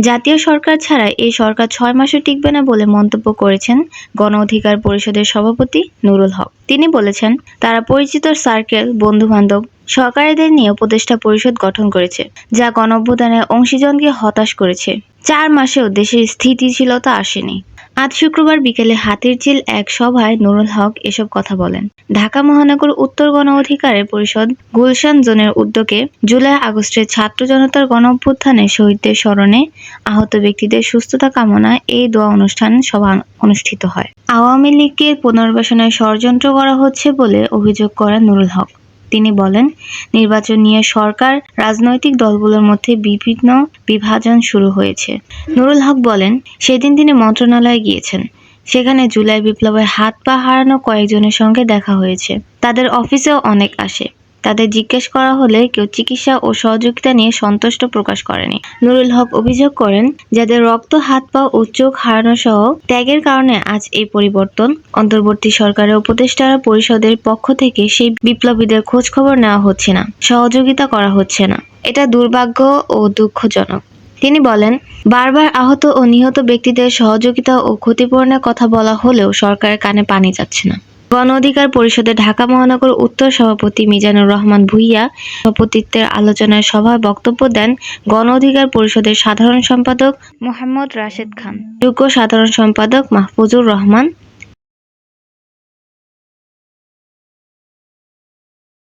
জাতীয় সরকার ছাড়া এই সরকার ছয় মাসও টিকবে না বলে মন্তব্য করেছেন গণ অধিকার পরিষদের সভাপতি নুরুল হক। তিনি বলেছেন, তারা পরিচিত সার্কেল, বন্ধু-বান্ধব, সহকারীদের নিয়ে উপদেষ্টা পরিষদ গঠন করেছে, যা গণ গণঅভ্যুত্থানের অংশীজনকে হতাশ করেছে। চার মাসেও দেশের স্থিতিশীলতা আসেনি। আজ শুক্রবার বিকেলে হাতিরঝিল এক সভায় নুরুল হক এসব কথা বলেন। ঢাকা মহানগর উত্তর গণ অধিকারের পরিষদ গুলশান জোনের উদ্যোগে জুলাই আগস্টের ছাত্র জনতার গণ অভ্যুত্থানে শহীদদের স্মরণে আহত ব্যক্তিদের সুস্থতা কামনায় এই দোয়া অনুষ্ঠান সভা অনুষ্ঠিত হয়। আওয়ামী লীগের পুনর্বাসনের ষড়যন্ত্র করা হচ্ছে বলে অভিযোগ করেন নুরুল হক। তিনি বলেন, নির্বাচন নিয়ে সরকার, রাজনৈতিক দলগুলোর মধ্যে বিভিন্ন বিভাজন শুরু হয়েছে। নুরুল হক বলেন, সেদিন তিনি মন্ত্রণালয়ে গিয়েছেন। সেখানে জুলাই বিপ্লবের হাত পা হারানো কয়েকজনের সঙ্গে দেখা হয়েছে। তাদের অফিসেও অনেক আসে। তাদের জিজ্ঞেস করা হলে কেউ চিকিৎসা ও সহযোগিতা নিয়ে সন্তুষ্ট প্রকাশ করেনি। নুরুল হক অভিযোগ করেন, যাদের রক্ত, হাত পা ও চোখ হারানো সহ ত্যাগের কারণে আজ এই পরিবর্তন, অন্তর্বর্তী সরকারের উপদেষ্টারা পরিষদের পক্ষ থেকে সেই বিপ্লবীদের খোঁজ খবর নেওয়া হচ্ছে না, সহযোগিতা করা হচ্ছে না। এটা দুর্ভাগ্য ও দুঃখজনক। তিনি বলেন, বারবার আহত ও নিহত ব্যক্তিদের সহযোগিতা ও ক্ষতিপূরণের কথা বলা হলেও সরকারের কানে পানি যাচ্ছে না। গণ অধিকার পরিষদে ঢাকা মহানগর উত্তর সভাপতি মিজানুর রহমান ভুইয়া সভাপতিত্বের আলোচনায় সভায় বক্তব্য দেন গণ অধিকার পরিষদের সাধারণ সম্পাদক মোহাম্মদ রাশেদ খান। যোগ্য সাধারণ সম্পাদক মাহফুজুর রহমান।